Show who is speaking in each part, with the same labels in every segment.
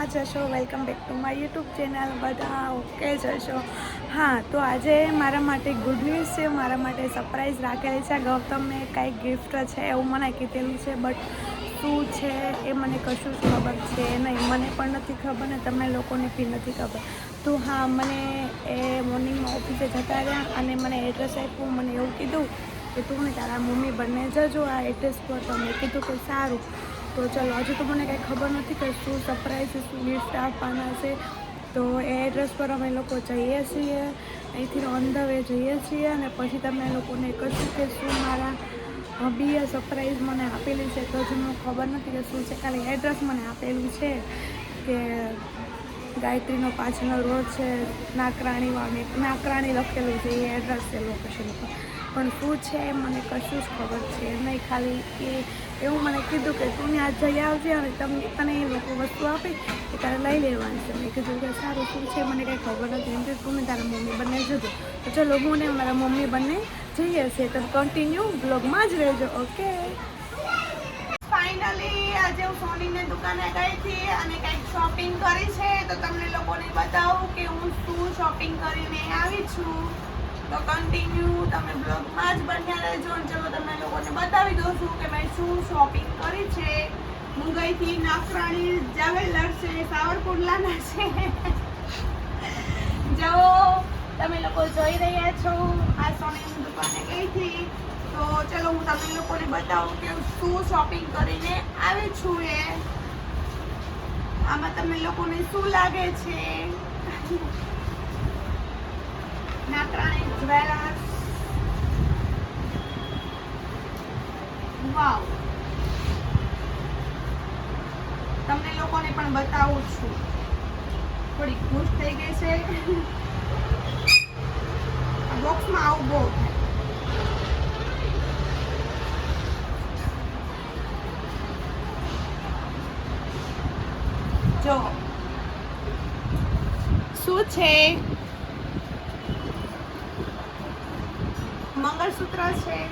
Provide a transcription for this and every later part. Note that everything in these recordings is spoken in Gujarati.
Speaker 1: મજામાં જશો. Welcome back to my YouTube channel બધા ઓકે જશો. હા, તો આજે મારા માટે ગુડ ન્યૂઝ છે. મારા માટે સરપ્રાઈઝ રાખેલી છે. ગૌતમને કાંઈક ગિફ્ટ છે એવું મને કીધેલું છે બટ શું છે એ મને કશું જ ખબર છે નહીં. મને પણ નથી ખબર ને તમને લોકોને બી નથી ખબર. તો હા, મને એ મોર્નિંગમાં ઓફિસે જતા રહ્યા અને મને એડ્રેસ આપ્યું. મને એવું કીધું કે તું ને તારા મમ્મી બંને જજો. આ એડ્રેસ પર તો મેં કીધું કે સારું. તો ચલો, હજુ તો મને કાંઈ ખબર નથી કે શું સરપ્રાઈઝ શું ગિફ્ટ આપવાના છે. તો એ એડ્રેસ પર અમે લોકો જઈએ છીએ. અહીંથી ઓન ધ વે જઈએ છીએ અને પછી તમે લોકોને કશું કે શું મારા હબીએ સરપ્રાઈઝ મને આપેલી છે તો હજુ મને ખબર નથી કે શું છે. ખાલી એડ્રેસ મને આપેલું છે કે ગાયત્રીનો પાછળનો રોડ છે નાકરાણીવાની નાકરાણી લખેલું છે એ એડ્રેસ છે લોકેશન ઉપર. પણ શું છે મને કશું જ ખબર છે નહીં. ખાલી એ એવું મને કીધું કે તું ત્યાં જઈ આવજે અને તમને તને એ લોકો વસ્તુ આપે કે તારે લઈ લેવાની છે. મેં કીધું કે સારું, શું છે? મને કંઈ ખબર નથી. એમ કે, તું ને તારા મમ્મી બંને જજો. તો ચલો, હું ને મારા મમ્મી બંને જઈએ છીએ. તો કન્ટિન્યુ બ્લોગમાં જ રહેજો, ઓકે? ફાઇનલી આજે હું સોનીને દુકાને ગઈ હતી અને કંઈક શોપિંગ કરી છે. તો તમને લોકોને બતાવું કે હું શું શોપિંગ કરીને આવી છું. તો કન્ટિન્યુ તમે બ્લોગમાં જ બન્યા રહેજો ચલો તમને લોકોને બતાવી દઉં છું કે મેં શું શોપિંગ કરી છે. મુંબઈથી નાફરાણી જ્વેલર્સ છે, સાવરકુંડલાના છે. જો તમે લોકો જોઈ રહ્યા છો, આ સોની દુકાને ગઈ હતી તો ચલો હું તમને લોકોને બતાવું કે શું શોપિંગ કરીને આવી છું એ. આમાં તમને લોકોને શું લાગે છે? નાકરાણી જ્વેલર્સ વાવ તમને લોકોને પણ બતાવું છું. થોડી ખુશ થઈ ગઈ છે. બોક્સમાં આવું બહુ જો. શું છે? મંગળસૂત્ર છે.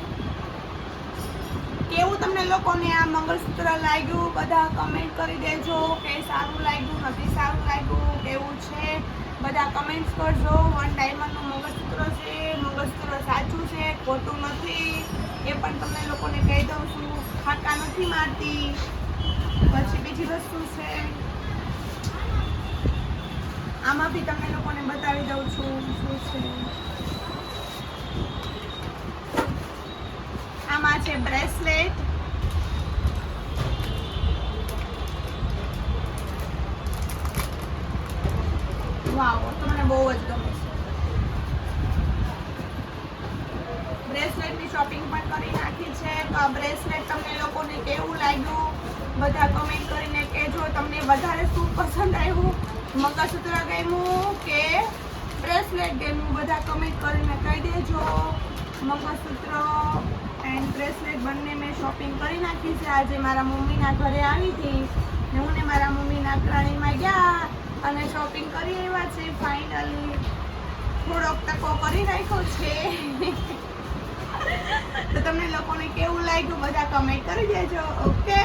Speaker 1: કેવું તમને લોકોને આ મંગળસૂત્ર લાગ્યું? બધા કમેન્ટ કરી દેજો. કે સારું લાગ્યું, નથી સારું લાગ્યું, કેવું છે? બધા કમેન્ટ્સ કરજો. વન ડાયમંડનું મંગળસૂત્ર છે. મંગળસૂત્ર સાચું છે, ખોટું નથી. એ પણ તમને લોકોને કહી દઉં છું. ફાકા નથી મારતી. પછી બીજી વસ્તુ છે. આમાં બી તમને લોકોને બતાવી દઉં છું શું છે. આમાં છે વાવ તો મને બહુ જ ગમે છે. બ્રેસલેટની શોપિંગ પણ કરી નાખી છે. તો આ બ્રેસલેટ તમને લોકોને કેવું લાગ્યું? બધા કમેન્ટ કરીને કહેજો. તમને વધારે શું પસંદ આવ્યું? મંગળસૂત્ર ગમ્યું કે બ્રેસલેટ ગમ્યું? બધા કમેન્ટ કરીને કહી દેજો. મંગળસૂત્ર એન્ડ બ્રેસલેટ બંને મેં શોપિંગ કરી નાખી છે. આજે મારા મમ્મીના ઘરે આવી હતી ને હું ને મારા મમ્મી નાકરાણીમાં ગયા અને શોપિંગ કરી આવ્યા છે. ફાઇનલી થોડોક ટકો કરી નાખ્યો છે. તો તમને લોકોને કેવું લાગ્યું બધા કમેન્ટ કરી દેજો. ઓકે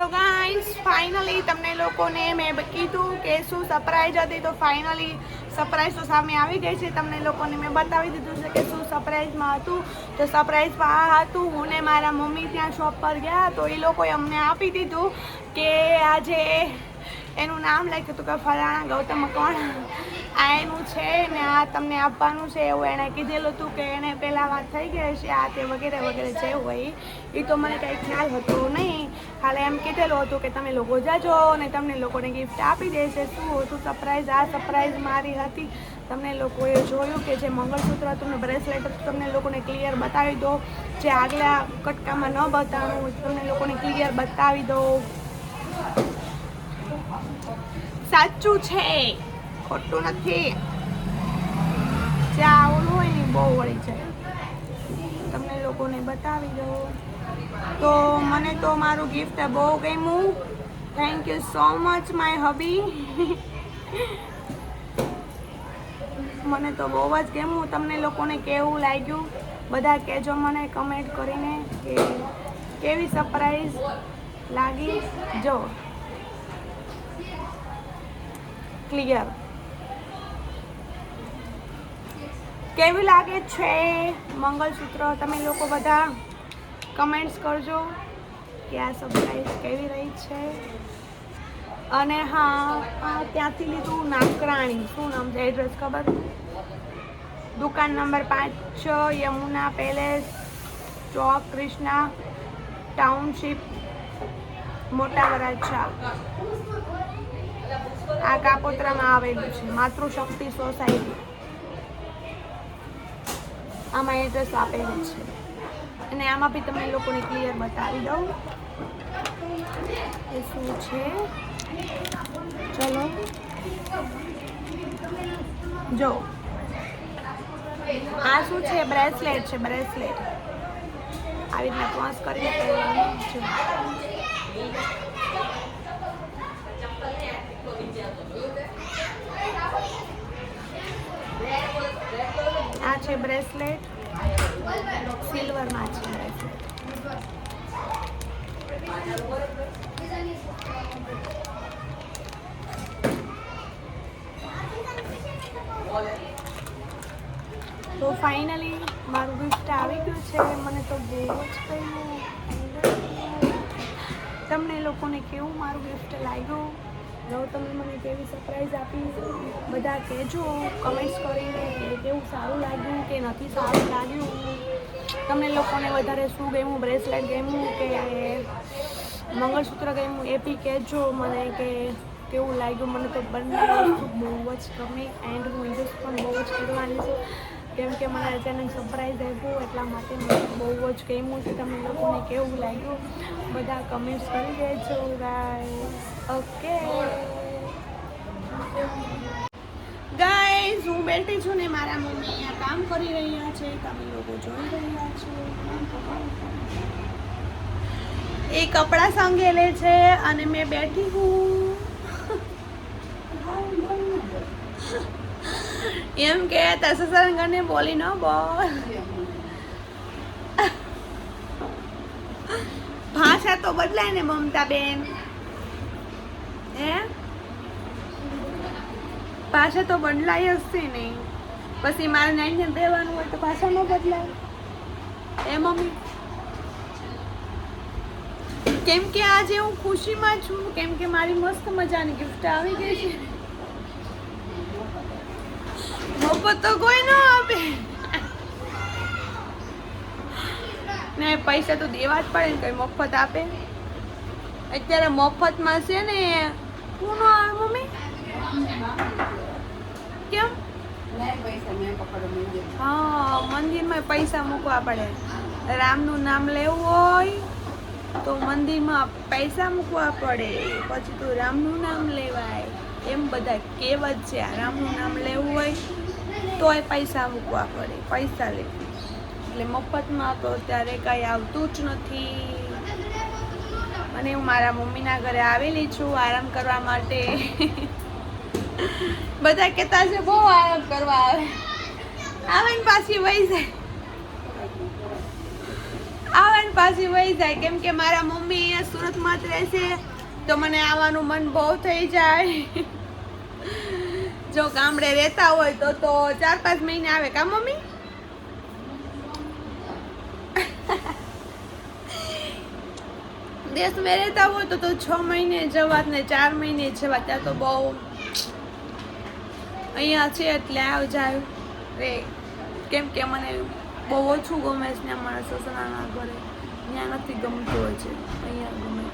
Speaker 1: તો ગાઈસ ફાઇનલી તમને લોકોને મેં કીધું કે શું સરપ્રાઈઝ હતી, તો ફાઇનલી સરપ્રાઈઝ તો સામે આવી ગઈ છે. તમને લોકોને મેં બતાવી દીધું છે કે શું સરપ્રાઈઝમાં હતું. તો સરપ્રાઈઝમાં આ હતું. હું ને મારા મમ્મી ત્યાં શોપ પર ગયા, તો એ લોકોએ અમને આપી દીધું કે આજે એનું નામ લખ્યું હતું કે ફલાણા ગૌતમ કોણ? આ એનું છે ને આ તમને આપવાનું છે એવું એણે કીધેલું હતું કે એને પહેલાં વાત થઈ ગઈ હશે, આ તે વગેરે વગેરે જે હોય એ તો મને કંઈ ખ્યાલ હતો નહીં. ખાલી એમ કીધેલું હતું કે તમે લોકો જાજો અને તમને લોકોને ગિફ્ટ આપી દેશે. શું હતું સરપ્રાઈઝ આ સરપ્રાઈઝ મારી હતી. તમને લોકોએ જોયું કે જે મંગળસૂત્ર હતું ને બ્રેસલેટ તમને લોકોને ક્લિયર બતાવી દો. જે આગલા કટકામાં ન બતાવું, તમને લોકોને ક્લિયર બતાવી દો સાચું છે. ખોટું નથી. ઓલું હોય ને બહુ વળી જાય. તમને લોકોને બતાવી દો તો મને તો મારું ગિફ્ટ બહુ ગમ્યું. Thank you so much my hubby મને તો બહુ જ ગમ્યું. તમને લોકોને કેવું લાગ્યું? બધા કહેજો મને કમેન્ટ કરીને કે કેવી સરપ્રાઈઝ લાગી. જો. ક્લિયર કેવી લાગે છે મંગલસૂત્ર? તમે લોકો બધા કમેન્ટ્સ કરજો કે આ સરપ્રાઈઝ કેવી રહી છે. અને હા ત્યાંથી લીધું નાકરાણી શું નામ છે? એડ્રેસ ખબર? દુકાન નંબર પાંચ યમુના પેલેસ ચોક ક્રિષ્ના ટાઉનશીપ મોટા વરાછા. આ કાપોત્રામાં આવેલું છે. માતૃશક્તિ સોસાયટી આમાં એડ્રેસ આપેલું છે. અને આમાં બી તમને લોકોને ક્લિયર બતાવી દઉં. એ શું છે? ચલો. જો. આ શું છે? બ્રેસલેટ છે બ્રેસલેટ આવી રીતના પોસ કરીને પહેરવાનું છે બ્રેસલેટ? સિલ્વરમાં છે તો ફાઇનલી મારું ગિફ્ટ આવી ગયું છે. મને તો બહુ જ કહ્યું તમને લોકોને કેવું મારું ગિફ્ટ લાગ્યું? જો તમે મને કેવી સરપ્રાઈઝ આપી બધા કહેજો કમેન્ટ્સ કરીને કેવું સારું લાગ્યું કે નથી સારું લાગ્યું. તમને લોકોને વધારે શું ગમ્યું? બ્રેસલેટ ગમ્યું કે મંગળસૂત્ર ગમ્યું? એ બી કહેજો મને કે કેવું લાગ્યું. મને તો બંને બહુ જ ગમી એન્ડ હું યુઝ પણ બહુ જ કરવાની છું. કેમ કે મને અચાનક સરપ્રાઈઝ આપ્યું, એટલા માટે મને બહુ જ ગમ્યું છે તમને લોકોને કેવું લાગ્યું. બધા કમેન્ટ્સ કરી દેજો ગાય ઓકે. ગાઈઝ હું બેઠી છું ને મારા મમ્મી અહીંયા કામ કરી રહ્યા છે. તમે લોકો જોઈ રહ્યા છો. એ કપડાં સંગેલે છે અને મેં બેઠી હું. એમ કે તસસરંગને બોલી ન બોલ. ભાષા તો બદલાય ને મમતા બેન. હે? પાછા તો બદલાય જ છે ને. પછી મારે નાઈને દેવાનું હોય તો પાછા ન બદલાય. એ મમ્મી? કેમ કે આજે હું ખુશીમાં છું. કેમ કે મારી મસ્ત મજાની ગિફ્ટ આવી ગઈ છે. મફત તો કોઈ ન આપે. ને પૈસા તો દેવા જ પડે ને, કઈ મફત આપે. અત્યારે મફતમાં છે ને શું ન આવે, મમ્મી. કેમ? હા, મંદિરમાં પૈસા મૂકવા પડે. રામનું નામ લેવું હોય તો મંદિરમાં પૈસા મૂકવા પડે. પછી તો રામનું નામ લેવાય. એમ બધા કહેવત છે રામનું નામ લેવું હોય તોય પૈસા મૂકવા પડે, પૈસા લેવું એટલે મફતમાં તો અત્યારે કાંઈ આવતું જ નથી. અને હું મારા મમ્મીના ઘરે આવેલી છું આરામ કરવા માટે. બધા કહેતા છે, બહુ આરામ કરવા આવે. આવે ને પાછી વહી જાય. આવે ને પાછી વહી જાય. કેમ કે મારા મમ્મી અહીંયા સુરતમાં જ રહેશે, તો મને આવવાનું મન બહુ થઈ જાય. જો ગામડે રહેતા હોય તો તો ચાર પાંચ મહિને આવે. કા મમ્મી? દેશમાં રહેતા હોય તો તો છ મહિને જવાત ને ચાર મહિને જવા ત્યાં તો બહુ અહીંયા છે એટલે આવ જાય. રે, કેમ કે મને બહુ ઓછું ગમે છે ને મારા સસરાના ઘરે. ત્યાં નથી ગમતું હોય છે. અહીંયા ગમે.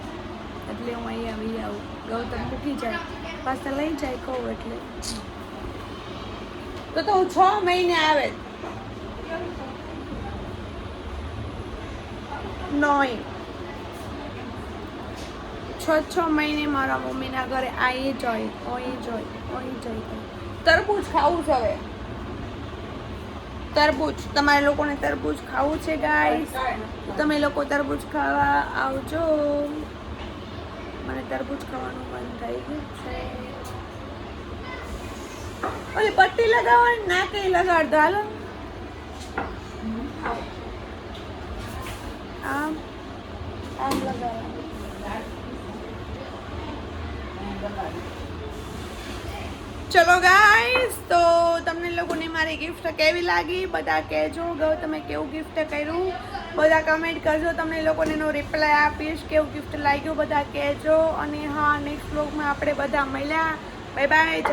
Speaker 1: એટલે હું અહીંયા આવી આવું. ગૌતમ મૂકી જાય. પાછા લઈ જાય કહું એટલે. તો તો હું છ મહિને આવે. નોય. છ છ મહિને મારા મમ્મીના ઘરે આવી જોઈ ઓઈ જોઈ ઓઈ જોઈ. તરબૂચ ખાવું છે હવે. તરબૂચ. તમારે લોકોને તરબૂચ ખાવું છે ગાઈસ તમે લોકો તરબૂચ ખાવા આવજો. મને તરબૂચ ખાવાનું મન થઈ ગયું છે. ઓલી પટ્ટી લગાવવાની ના કઈ લગાડ હાલો. આમ. આમ લગાવવાનું ચલો ગાઈસ તો તમને લોકોને મારી ગિફ્ટ કેવી લાગી? બધા કહેજો ગૌતમે કેવું ગિફ્ટ કર્યું? બધા કમેન્ટ કરજો, તમને લોકોને એનો રિપ્લાય આપીશ, કેવું ગિફ્ટ લાગ્યું? બધા કહેજો. અને હા નેક્સ્ટ બ્લોગમાં આપણે બધા મળ્યા. બાય બાય જય